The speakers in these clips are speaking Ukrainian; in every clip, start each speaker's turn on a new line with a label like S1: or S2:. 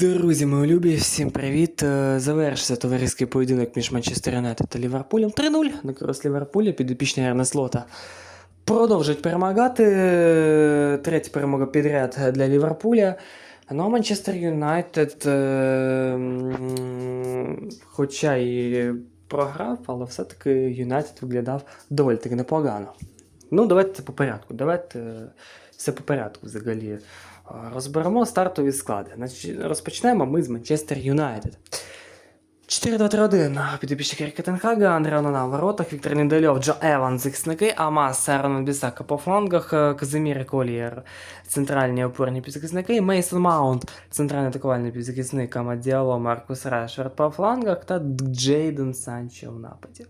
S1: Друзі, мої любі, всім привіт. Е, Завершився товариський поєдинок між Манчестер Юнайтед та Ліверпулем. 3-0 на користь Ліверпуля, підопічний Ернест Лота. Продовжують перемагати. Третя перемога підряд для Ліверпуля. Ну, а Манчестер Юнайтед, е, хоча і програв, але все-таки Юнайтед виглядав доволі таки непогано. Ну, давайте це по порядку. Давайте е, все по порядку взагалі. Розберемо стартові склади. Розпочнемо ми з Манчестер Юнайтед. 4-2-3-1. Підопічник Еріка Тенхага, Андрій Онана в воротах, Віктор Недельов, Джо Еван, захисники, Амас, Рональд Бісака по флангах, е, Казимір Колієр, центральні опорні півзахисники, Мейсон Маунт, центральний атакувальний півзахисник, Ама Діало, Маркус Решфорд по флангах та Джейден Санчо в нападі.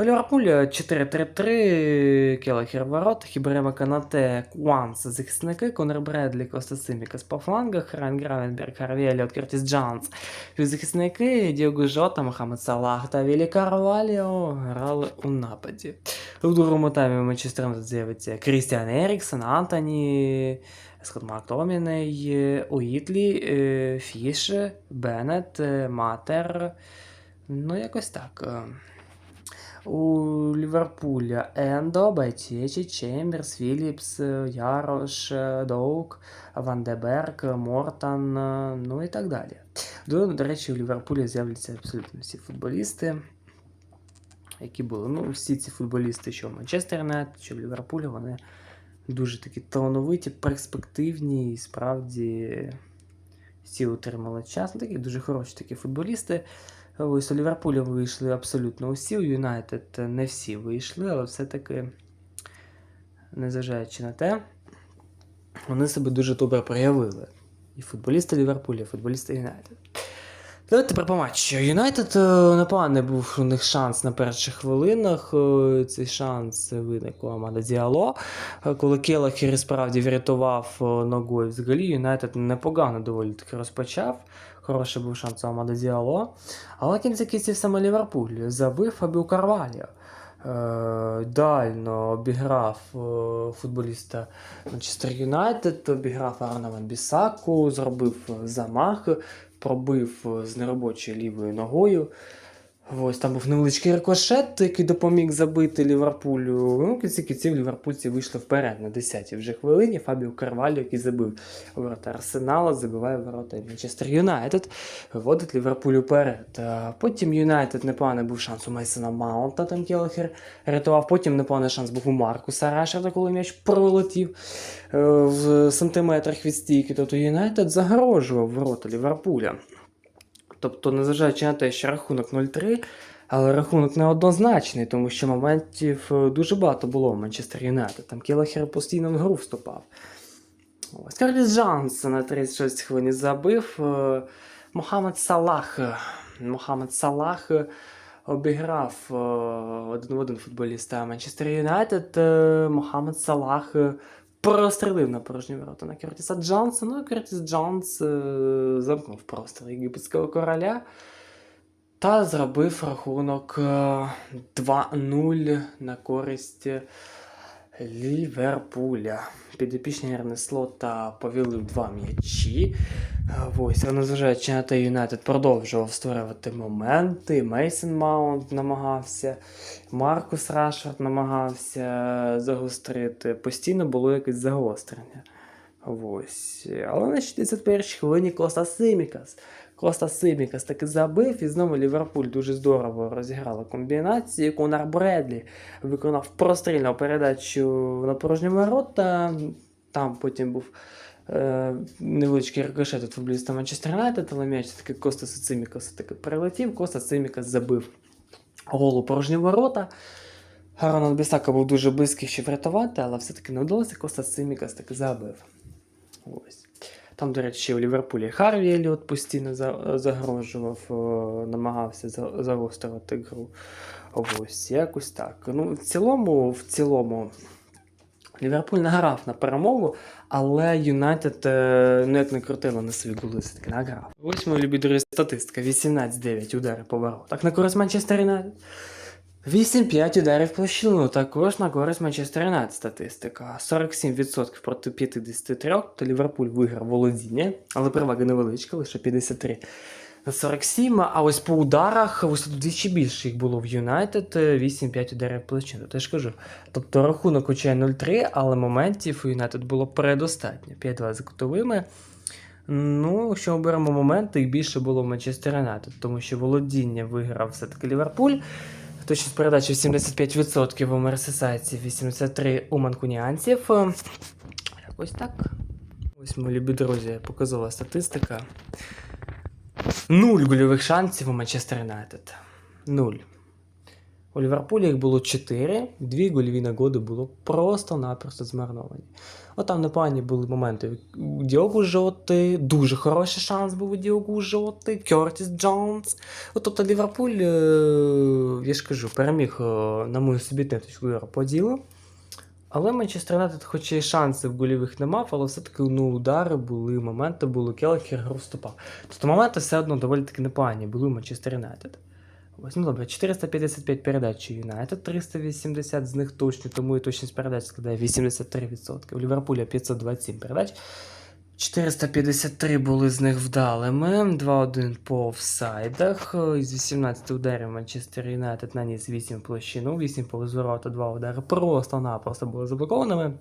S1: Ліверпуль 4-3-3, Келахер в воротах, Ібрема Канате, Куанс, захисники, Конор Бредлі, Коста Симікас по флангах, Райан Гравенберг, Харві Еліот, Кертіс Джанс, півзахисники, Діого Жота, Мохамед Салах та Вілі Карваліо грали у нападі. У другому таймі Манчестер з'явиться Крістіан Еріксон, Антоні, Скотт Мактоміней, Уітлі, е, Фіш, Беннет, е, Матер. Ну, якось так. У Ліверпуля Ендо, Байтєчі, Чемберс, Філіпс, Ярош, Доук, Ван де Мортан, ну і так далі. До, до речі, у Ліверпулі з'являться абсолютно всі футболісти, які були. Ну, всі ці футболісти, що в Манчестер Юнайтед, що в Ліверпулі, вони дуже такі талановиті, перспективні і справді всі отримали час. Ну, такі дуже хороші такі футболісти. Ось у Ліверпуля вийшли абсолютно усі, у Юнайтед не всі вийшли, але все-таки, незважаючи на те, вони себе дуже добре проявили. І футболісти Ліверпуля, і футболісти Юнайтед. Давайте тепер по. Юнайтед е, непоганий був у них шанс на перших хвилинах. Е, Цей шанс виник у Амада Діало. Е, Коли Келахер справді врятував ногою взагалі, Юнайтед непогано доволі таки розпочав. Хороший був шанс у Амада Діало. Але кінці кінців саме Ліверпуль забив Фабіо Карваліо. Дально обіграв футболіста Манчестер Юнайтед, обіграв Арна Ван Бісаку, зробив замах, пробив е, з неробочою лівою ногою. Ось там був невеличкий рикошет, який допоміг забити Ліверпулю. Ну, кінці кінців ліверпульці вийшли вперед на 10-й вже хвилині. Фабіо Карвалю, який забив ворота Арсенала, забиває ворота Манчестер Юнайтед, виводить Ліверпуль уперед. А Потім Юнайтед непоганий був шанс у Мейсона Маунта, там Келлахер рятував. Потім непоганий шанс був у Маркуса Рашерда, коли м'яч пролетів е, в сантиметрах від стійки. Тобто Юнайтед загрожував ворота Ліверпуля. Тобто, незважаючи на те, що рахунок 0-3, але рахунок неоднозначний, тому що моментів е, дуже багато було у Манчестер Юнайтед. Там Келахер постійно в гру вступав. Ось Джанс на 36 хвилині забив. Е, Мохамед Салах. е, Мохамед Салах обіграв один в один футболіста Манчестер Юнайтед. Мохамед Салах прострелив на порожні ворота на Кертіса Джонса. Ну, і Кертіс Джонс е, замкнув простір єгипетського короля та зробив рахунок е, 2-0 на користь Ліверпуля. Підопічні Ернеслота повели в два м'ячі. Ось, але незважаючи на те, Юнайтед продовжував створювати моменти. Мейсон Маунт намагався, Маркус Рашфорд намагався загострити. Постійно було якесь загострення. Ось. Але на 61-й хвилині Коста Симікас. Коста Симікас таки забив, і знову Ліверпуль дуже здорово розіграла комбінацію. Конар Бредлі виконав прострільну передачу на порожні ворота. Там потім був е, невеличкий рикошет від футболіста Манчестер Юнайтед, але м'яч таки Коста Симікаса таки прилетів. Коста Симікас забив гол у порожні ворота. Рональд Бісака був дуже близький ще врятувати, але все-таки не вдалося. Коста Симікас таки забив. Ось. Там, до речі, у Ліверпулі Харві Еліот постійно загрожував, е, намагався за- загострювати гру. Ось, якось так. Ну, в цілому, в цілому, Ліверпуль награв на перемогу, але Юнайтед, е, ну як не крутило на свої голи, все-таки награв. Ось мої любі друзі, статистика: 18-9 удари по воротах на користь Манчестер Юнайтед. 8-5 ударів площину, також на користь Манчестер Юнайтед статистика. 47% проти 53, то Ліверпуль виграв володіння, але перевага невеличка, лише 53 на 47. А ось по ударах, ось двічі більше їх було в Юнайтед, 8-5 ударів в площину. Теж кажу. Тобто рахунок хоча 0-3, але моментів у Юнайтед було предостатньо. 5-2 за кутовими. Ну, якщо ми беремо моменти, їх більше було в Манчестер Юнайтед, тому що володіння виграв все-таки Ліверпуль. Точність передачі 75% у мерсисайців, 83% у манкуніанців. Ось Якось так. Ось, мої любі друзі, показова статистика. Нуль гольових шансів у Манчестер Юнайтед. Нуль. У Ліверпулі їх було 4, дві гольові нагоди було просто-напросто змарновані. От там непогані були моменти. У Діогу Жоти, дуже хороший шанс був у Діогу Жоти, Кертіс Джонс. От, тобто Ліверпуль, е, я ж кажу, переміг, е, на мою собітну точку по. Але Манчестер Юнайтед, хоч і шансів гольових не мав, але все-таки ну, удари були, моменти були, Келехер гру. Тобто моменти все одно доволі таки непогані були у Манчестер Юнайтед. Ось, ну добре, 455 передач у Юнайтед, 380 з них точні, тому і точність передач складає 83%. У Ліверпуля 527 передач. 453 були з них вдалими, 2-1 по офсайдах. Із 18 ударів Манчестер Юнайтед наніс 8 в площину, 8 по ворота, 2 удари просто-напросто були заблокованими.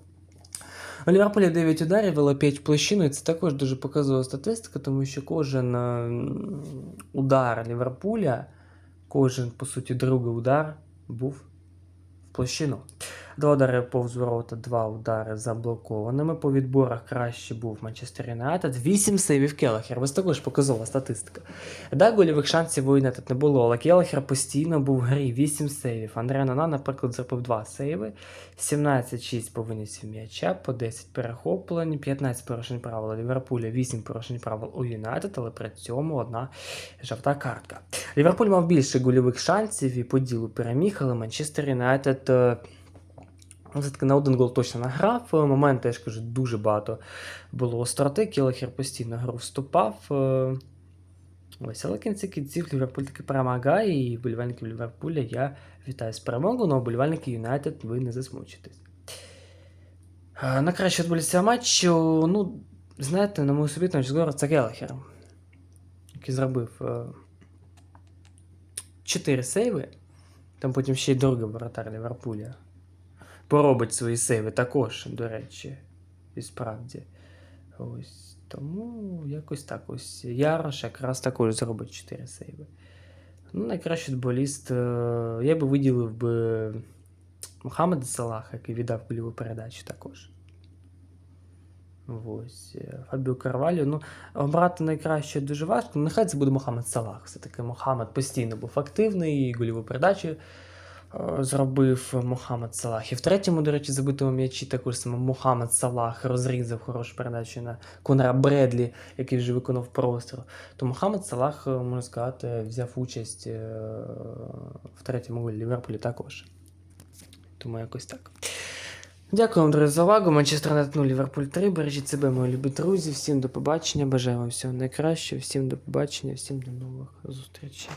S1: У Ліверпулі 9 ударів, але 5 площину, і це також дуже показова статистика, тому що кожен удар Ліверпуля, кожен, по суті, другий удар був в площину. Два удари повз ворота, два удари заблокованими. По відборах краще був Манчестер Юнайтед. 8 сейвів Келахер. Ось також показова статистика. Да, гольових шансів у Юнайтед не було, але Келахер постійно був в грі. 8 сейвів. Андре Нана, наприклад, зробив 2 сейви. 17-6 по винісі м'яча, по 10 перехоплень, 15 порушень правил Ліверпуля, 8 порушень правил у Юнайтед, але при цьому одна жовта картка. Ліверпуль мав більше гольових шансів і по ділу переміг, але Манчестер Юнайтед. Ну, Все-таки на один гол точно награв. Е, Моменти, я ж кажу, дуже багато було остроти. Келехер постійно гру вступав. Е, Ось, але кінці кінців Ліверпуль таки перемагає, і вболівальників Ліверпуля я вітаю з перемогою, але вболівальники Юнайтед ви не засмучитесь. Е, На краще футболіста матчу, ну, знаєте, на мою собі зору, це Келехер, який зробив 4 сейви. Там потім ще й другий воротар Ліверпуля поробить свої сейви також, до речі, і справді. Ось. Тому якось так ось. Ярош якраз також зробить 4 сейви. Ну, найкращий футболіст. е, Я би виділив би Мохаммеда Салаха, який віддав гольову передачу також. Ось. е, Фабіо Карвалю. Ну, обрати найкраще дуже важко. Нехай це буде Мохаммед Салах. Все-таки Мохаммед постійно був активний, і гольову передачу зробив Мохаммед Салах. І в третьому, до речі, забитому м'ячі також саме Мохаммед Салах розрізав хорошу передачу на Конора Бредлі, який вже виконав простріл. То Мохаммед Салах, е, можна сказати, взяв участь е, в третьому голі Ліверпулі також. Тому якось так. Дякую вам, друзі, за увагу. Манчестер Юнайтед 0, Ліверпуль 3. Бережіть себе, мої любі друзі. Всім до побачення. Бажаю вам всього найкращого. Всім до побачення, всім до нових зустрічей.